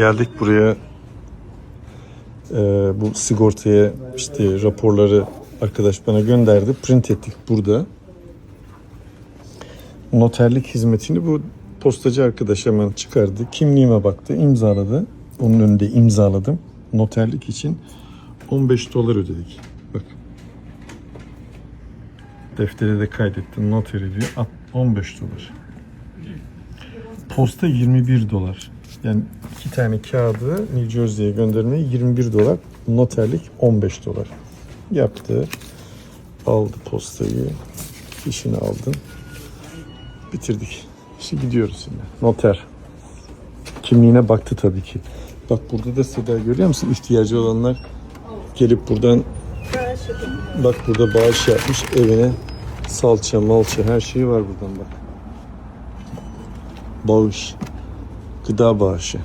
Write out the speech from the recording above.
geldik buraya. Ee, bu sigortaya işte raporları arkadaş bana gönderdi. Print ettik burada. Noterlik hizmetini bu postacı arkadaş hemen çıkardı. Kimliğime baktı, imzaladı. Onun önünde imzaladım. Noterlik için 15 dolar ödedik. Bak. Deftere de kaydettim. Noteri diyor. At- 15 dolar. Posta 21 dolar. Yani iki tane kağıdı New Jersey'ye göndermeye 21 dolar. Noterlik 15 dolar. Yaptı. Aldı postayı. Fişini aldın. Bitirdik. Şimdi gidiyoruz şimdi. Noter. Kimliğine baktı tabii ki. Bak burada da Seda görüyor musun? İhtiyacı olanlar gelip buradan bak burada bağış yapmış evine salça, malça her şeyi var buradan bak. Bağış. da dá baixa.